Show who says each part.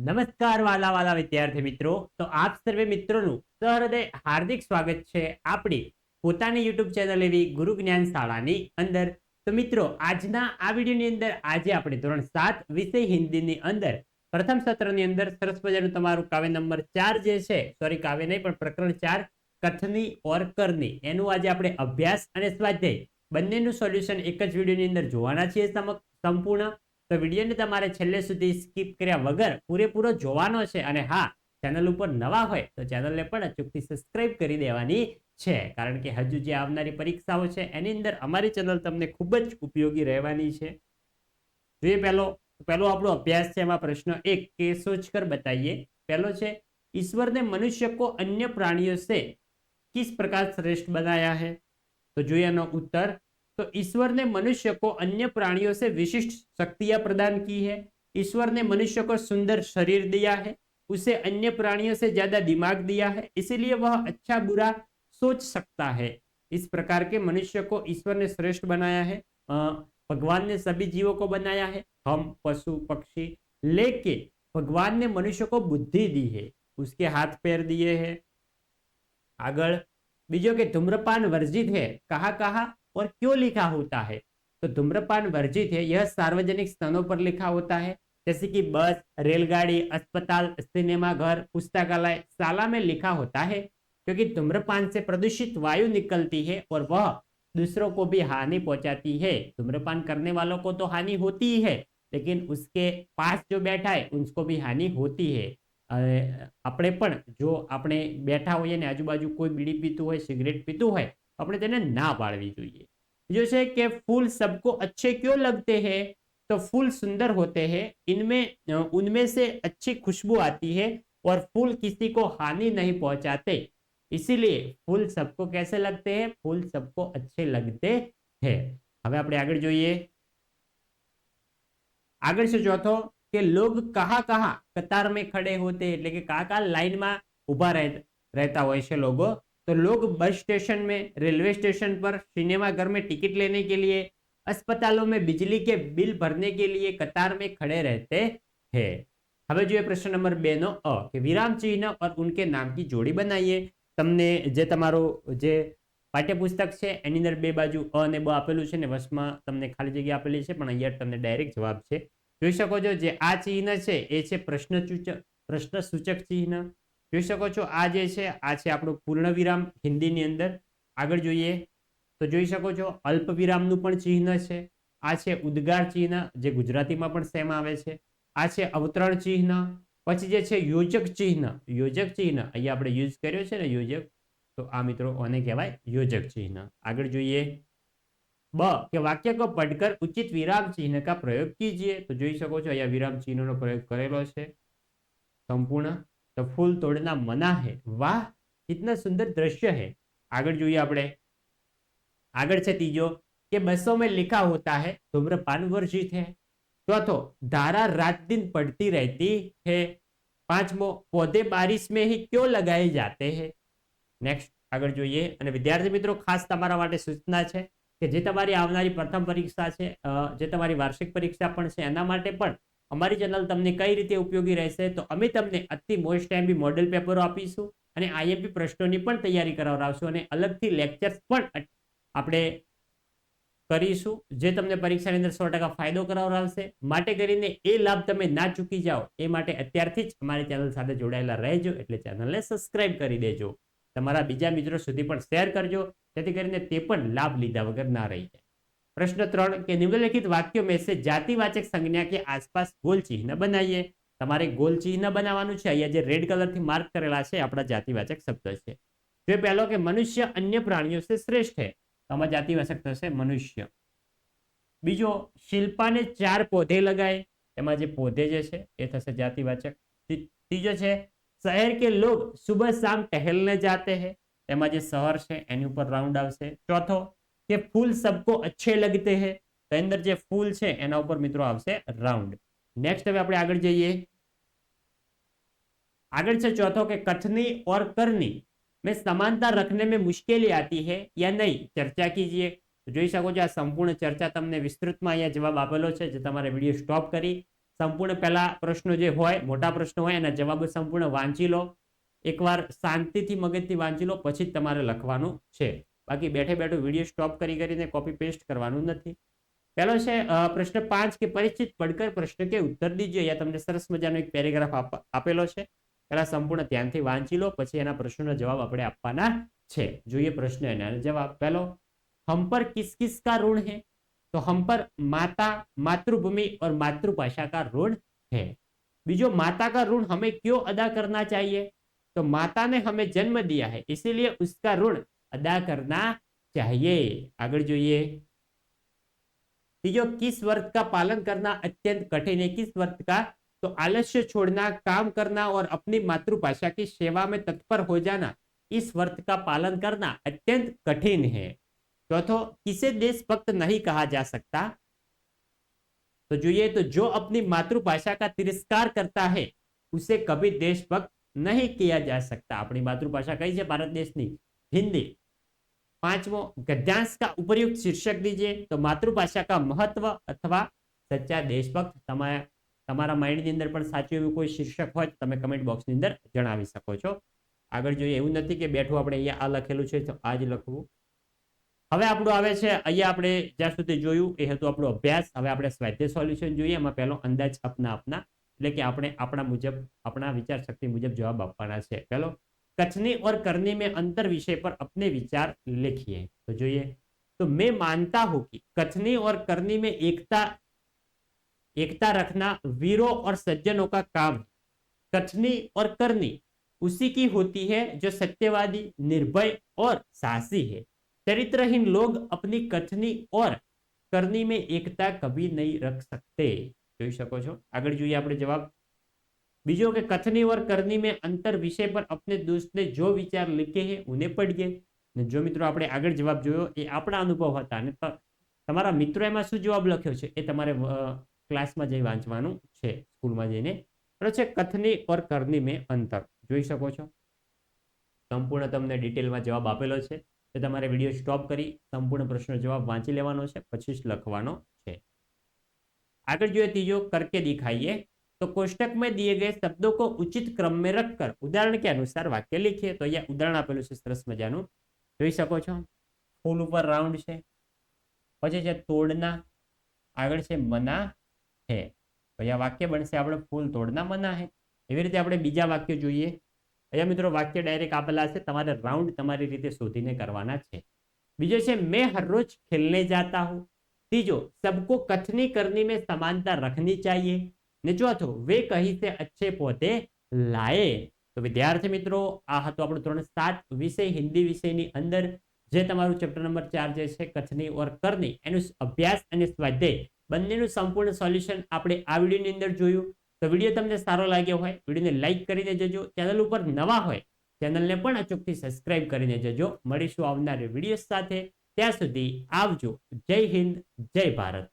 Speaker 1: નમસ્કાર વાલા વાલા વિદ્યાર્થી મિત્રો, તો આપ સર્વે મિત્રોનું સહૃદય હાર્દિક સ્વાગત છે આપણી પોતાની યુટ્યુબ ચેનલ એવી ગુરુ જ્ઞાન શાળાની અંદર. તો મિત્રો, આજના આ વિડીયોની અંદર આજે આપણે ધોરણ સાત વિષય હિન્દીની અંદર, પ્રથમ સત્રની અંદર સરસ મજાનું તમારું કાવ્ય નંબર ચાર જે છે સોરી કાવ્ય નહીં, પણ પ્રકરણ ચાર, કથની ઓર કરની, એનું આજે આપણે અભ્યાસ અને સ્વાધ્યાય બંનેનું સોલ્યુશન એક જ વિડીયોની અંદર જોવાના છીએ સમક્ષ સંપૂર્ણ. તો વિડીયોને તમારે છેલ્લે સુધી સ્કીપ કર્યા વગર પૂરેપૂરો જોવાનો છે અને હા ચેનલ ઉપર નવા હોય તો ચેનલને પણ અચૂકથી સબસ્ક્રાઇબ કરી દેવાની છે. કારણ કે હજુ જે આવનારી પરીક્ષાઓ છે, એની અંદર અમારી ચેનલ તમને ખૂબ જ ઉપયોગી રહેવાની છે. જોઈએ પહેલો પહેલો આપણો અભ્યાસ છે, એમાં પ્રશ્ન એક, કે સોચ કર બતાવીએ પહેલો છે, ઈશ્વરને મનુષ્ય કો અન્ય પ્રાણીઓ છે કિસ પ્રકાર શ્રેષ્ઠ બનાયા હે? તો જોઈએ એનો ઉત્તર. तो ईश्वर ने मनुष्य को अन्य प्राणियों से विशिष्ट शक्तियाँ प्रदान की है। ईश्वर ने मनुष्य को सुंदर शरीर दिया है, उसे अन्य प्राणियों से ज़्यादा दिमाग दिया है, इसीलिए वह अच्छा बुरा सोच सकता है। इस प्रकार के मनुष्य को ईश्वर ने श्रेष्ठ बनाया है। भगवान ने सभी जीवों को बनाया है, हम, पशु, पक्षी लेकिन भगवान ने मनुष्य को बुद्धि दी है, उसके हाथ पैर दिए हैं। आगळ, बीजो के धूम्रपान वर्जित है। कहा कहा और क्यों लिखा होता है तो धूम्रपान वर्जित है यह सार्वजनिक स्थानों पर लिखा होता है जैसे कि बस रेलगाड़ी अस्पताल सिनेमा घर पुस्तकालय शाला में लिखा होता है क्योंकि धूम्रपान से प्रदूषित वायु निकलती है और वह दूसरों को भी हानि पहुंचाती है धूम्रपान करने वालों को तो हानि होती ही है लेकिन उसके पास जो बैठा है उसको भी हानि होती है અરે આપણે પણ જો આપણે બેઠા હોઈએ ને આજુબાજુ કોઈ બીડી પીતું હોય સિગરેટ પીતું હોય તો अपने तेने ना पाड़ी જોઈએ. जो है कि फूल सबको अच्छे क्यों लगते हैं तो फूल सुंदर होते हैं इनमें उनमें से अच्छी खुशबू आती है और फूल किसी को हानि नहीं पहुंचाते इसीलिए फूल सबको कैसे लगते हैं फूल सबको अच्छे लगते हैं हमें अपने आगे जो ये आगे से चौथो कि लोग कहाँ कहाँ कतार में खड़े होते हैं એટલે કે કાકા લાઈનમાં ઊભા રહેતા હોય છે लोगों तो लोग बस स्टेशन में रेलवे स्टेशन पर सिनेमा घर में टिकट लेने के लिए अस्पतालों में बिजली के बिल भरने के लिए कतार में खड़े रहते हैं હવે જોઈએ પ્રશ્ન નંબર બે નો અ કે વિરામ ચિહ્ન और उनके नाम की जोड़ी बनाइए તમને જે તમારું જે પાઠ્યપુસ્તક છે એની અંદર બે બાજુ અ અને બ આપેલું છે ને વચમાં તમને ખાલી જગ્યા આપેલી છે પણ અહીંયા તમને ડાયરેક્ટ જવાબ છે જોઈ શકો છો જે આ ચિહ્ન છે એ છે પ્રશ્ન સૂચક પ્રશ્ન સૂચક ચિહ્ન જોઈ શકો છો, આ જે છે, આ છે આપણું પૂર્ણ વિરામ હિન્દીની અંદર. આગળ જોઈએ તો જોઈ શકો છો અલ્પ વિરામનું પણ ચિહ્ન છે. આ છે ઉદ્ગાર ચિહ્ન, જે ગુજરાતીમાં પણ સેમ આવે છે. આ છે અવતરણ ચિહ્ન, પછી જે છે યોજક ચિહ્ન. યોજક ચિહ્ન, અહીંયા આપણે યુઝ કર્યો છે ને યોજક, તો આ મિત્રો આને કહેવાય યોજક ચિહ્ન. આગળ જોઈએ. બ, કે વાક્ય કો પડકર ઉચિત વિરામ ચિહ્ન કા પ્રયોગ કીજીએ. તો જોઈ શકો છો, અહીંયા વિરામ ચિહ્નનો પ્રયોગ કરેલો છે. સંપૂર્ણ. તો ફૂલ તોડના મના હે. વાહ, કિતના સુંદર દ્રશ્ય હે. આગળ જોઈએ આપણે. આગળ છે ત્રીજો, કે બસો મેં લિખા હોતા હે ધૂમ્રપાન વર્જિત હે. ચોથો, ધારા રાત દિન પડતી રહેતી હે. પાંચમો પૌધે બારીશ મેં હી ક્યો લગાએ જાતે હે. નેક્સ્ટ આગળ જોઈએ. અને વિદ્યાર્થી મિત્રો, ખાસ તમારા માટે સૂચના છે કે જે તમારી આવનારી પ્રથમ પરીક્ષા છે જે તમારી વાર્ષિક પરીક્ષા પણ છે, એના માટે પણ અમારી ચેનલ તમને કઈ રીતે ઉપયોગી રહેશે તો અમે તમને અતિ મોસ્ટ એમબી મોડેલ પેપરો આપીશું અને આઈએમપી પ્રશ્નોની પણ તૈયારી કરાવડાવશું અને અલગથી લેક્ચર્સ પણ આપણે કરીશું, જે તમને પરીક્ષાની અંદર સો ટકા ફાયદો કરાવડાવશે. માટે કરીને એ લાભ તમે ના ચૂકી જાઓ, એ માટે અત્યારથી જ અમારી ચેનલ સાથે જોડાયેલા રહેજો એટલે ચેનલને સબસ્ક્રાઇબ કરી દેજો. તમારા બીજા મિત્રો સુધી પણ શેર કરજો, જેથી કરીને તે પણ લાભ લીધા વગર ના રહી જાય. પ્રશ્ન ત્રણ, કે નિમ્નલિખિત વાક્યો મેં જાતિવાચક સંજ્ઞા કે આસપાસ ગોલ ચિહ્ન બનાવીએ? તમારે ગોલ ચિહ્ન બનાવવાનું છે. અહીંયા જે રેડ કલરથી માર્ક કરેલા છે આપણા જાતિવાચક શબ્દ છે. જે પહેલો કે મનુષ્ય અન્ય પ્રાણીઓ છે શ્રેષ્ઠ છે તો જાતિવાચક થશે મનુષ્ય. બીજો, શિલ્પાને ચાર પોધે લગાય. એમાં જે પોધે જે છે, એ થશે જાતિવાચક. ત્રીજો છે, શહેર કે લોક સુબહ શામ ટહેલને જાતે હે? એમાં જે શહેર છે, એની ઉપર રાઉન્ડ આવશે. ચોથો કે ફૂલ સબકો અચ્છે લગતે હે, તો અંદર જે ફૂલ છે, એના ઉપર મિત્રો આવશે રાઉન્ડ. નેક્સ્ટ હવે આપણે આગળ જઈએ. આગળ છે ચોથો કે કથની ઓર કરની. મેં સમાનતા રખને મેં મુશ્કેલી આતી હે યા નહીં? ચર્ચા કીજીએ. જોઈ શકો છો આ સંપૂર્ણ ચર્ચા તમને વિસ્તૃતમાં અહીંયા જવાબ આપેલો છે, જે તમારે વીડિયો સ્ટોપ કરી. સંપૂર્ણ પહેલા પ્રશ્નો જે હોય, મોટા પ્રશ્નો હોય, એના જવાબો સંપૂર્ણ વાંચી લો. એકવાર શાંતિથી મગજથી વાંચી લો, પછી જ તમારે લખવાનું છે. બાકી બેઠે બેઠો વિડીયો સ્ટોપ કરી કરીને કોપી પેસ્ટ કરવાનું નથી પહેલો છે અ, પ્રશ્ન પાંચ કે પરિચિત પડકર પ્રશ્ન કે ઉત્તર દીજીએ અહીંયા તમને સરસ મજાનો એક પેરેગ્રાફ આપ- આપેલો છે પહેલા સંપૂર્ણ ધ્યાનથી વાંચી લો પછી એના પ્રશ્નોના જવાબ આપણે આપવાના છે જોઈએ પ્રશ્ન એના અને જવાબ પહેલો हम पर किस किस का ऋण है तो हम पर माता मातृभूमि और मातृभाषा का ऋण है बीजो माता का ऋण हमें क्यों अदा करना चाहिए तो माता ने हमें जन्म दिया है इसीलिए उसका ऋण अदा करना चाहिए आगे જોઈએ तीजो किस व्रत का पालन करना अत्यंत कठिन है किस व्रत का तो आलस्य छोड़ना काम करना और अपनी मातृभाषा की सेवा में तत्पर हो जाना इस व्रत का पालन करना अत्यंत कठिन है चौथो किसे देशभक्त नहीं कहा जा सकता तो જોઈએ तो जो अपनी मातृभाषा का तिरस्कार करता है उसे कभी देशभक्त नहीं किया जा सकता अपनी मातृभाषा कई है भारत देश ની हिंदी પાંચમો गद्यांश કા उपयुक्त શીર્ષક दीजिए तो मातृभाषा का महत्व अथवा सच्चा देशभक्त તમારે તમારા માઇન્ડની અંદર પણ સાચું એવું કોઈ શીર્ષક હોય તો તમે કમેન્ટ બોક્સની અંદર જણાવી શકો છો. આગળ જોઈએ, એવું નથી કે બેઠું આપણે અહીંયા આ લખેલું છે તો આ જ લખવું. હવે આપણું આવે છે, અહીંયા આપણે જ્યાં સુધી જોયું એ હેતુ આપણો અભ્યાસ. હવે આપણે સ્વાધ્યાય સોલ્યુશન જોઈએ, એમાં પહેલો અંદાજ અપના અપના એટલે કે આપણે આપણા મુજબ, આપણા વિચાર શક્તિ મુજબ જવાબ આપવાના છે. પહેલો कथनी और करनी में अंतर विषय पर अपने विचार लिखिए तो જોઈએ तो मैं मानता हूं कि कथनी और करनी में एकता एकता रखना वीरों और सज्जनों का काम है कथनी और करनी उसी की होती है जो सत्यवादी निर्भय और साहसी है चरित्रहीन लोग अपनी कथनी और करनी में एकता कभी नहीं रख सकते જોઈ શકો છો આગળ જોઈએ આપણે જવાબ बीजो के कथनी और करनी में अंतर विषय पर अपने दोस्त ने जो विचार लिखे हैं उन्हें पढ़िए ને જો મિત્રો આપણે આગળ જવાબ જોયો એ આપણા અનુભવ હતા અને ત- તમારા મિત્રો એમાં શું જવાબ લખ્યો છે એ તમારે અ, ક્લાસમાં જઈ વાંચવાનું છે સ્કૂલમાં જઈને બરાબર છે કથની ઓર કરની મેં અંતર જોઈ શકો છો સંપૂર્ણ તમને ડિટેલમાં જવાબ આપેલો છે તો તમારે વિડીયો સ્ટોપ કરી સંપૂર્ણ પ્રશ્નનો જવાબ વાંચી લેવાનો છે પછી જ લખવાનો છે આગળ જોઈએ ત્રીજો करके दिखाइए तो कोष्टक में दिए गए शब्दों को उचित क्रम में रखकर उदाहरण के अनुसार वाक्य लिखिए तो અહીંયા ઉદાહરણ આપેલું છે સરસ મજાનું જોઈ શકો છો ફૂલ ઉપર રાઉન્ડ છે પછી છે તોડના આગળ છે મના હે તો અહીંયા વાક્ય બનશે આપણે ફૂલ તોડના મના હે એવી રીતે આપણે બીજા વાક્ય જોઈએ અહીંયા મિત્રો વાક્ય ડાયરેક્ટ આપેલા છે તમારે રાઉન્ડ તમારી રીતે શોધીને કરવાના છે બીજો છે મેં હર રોજ ખેલને જાતા હું तीजो सबको कथनी करनी में समानता रखनी चाहिए ને ચોથું વે કહી છે અચ્છે પોતે લાયે. તો વિદ્યાર્થી મિત્રો, આ હતો આપણો ધોરણ સાત વિષય, હિન્દી વિષયની અંદર જે તમારું ચેપ્ટર નંબર ચાર જે છે કચ્છની ઓર કરની, એનું અભ્યાસ અને સ્વાધ્યાય બંનેનું સંપૂર્ણ સોલ્યુશન આપણે આ વિડીયોની અંદર જોયું. તો વીડિયો તમને સારો લાગ્યો હોય, વિડીયોને લાઇક કરીને જજો. ચેનલ ઉપર નવા હોય, ચેનલને પણ અચૂકથી સબસ્ક્રાઇબ કરીને જજો. મળીશું આવનારી વીડિયો સાથે. ત્યાં સુધી આવજો. જય હિન્દ, જય ભારત.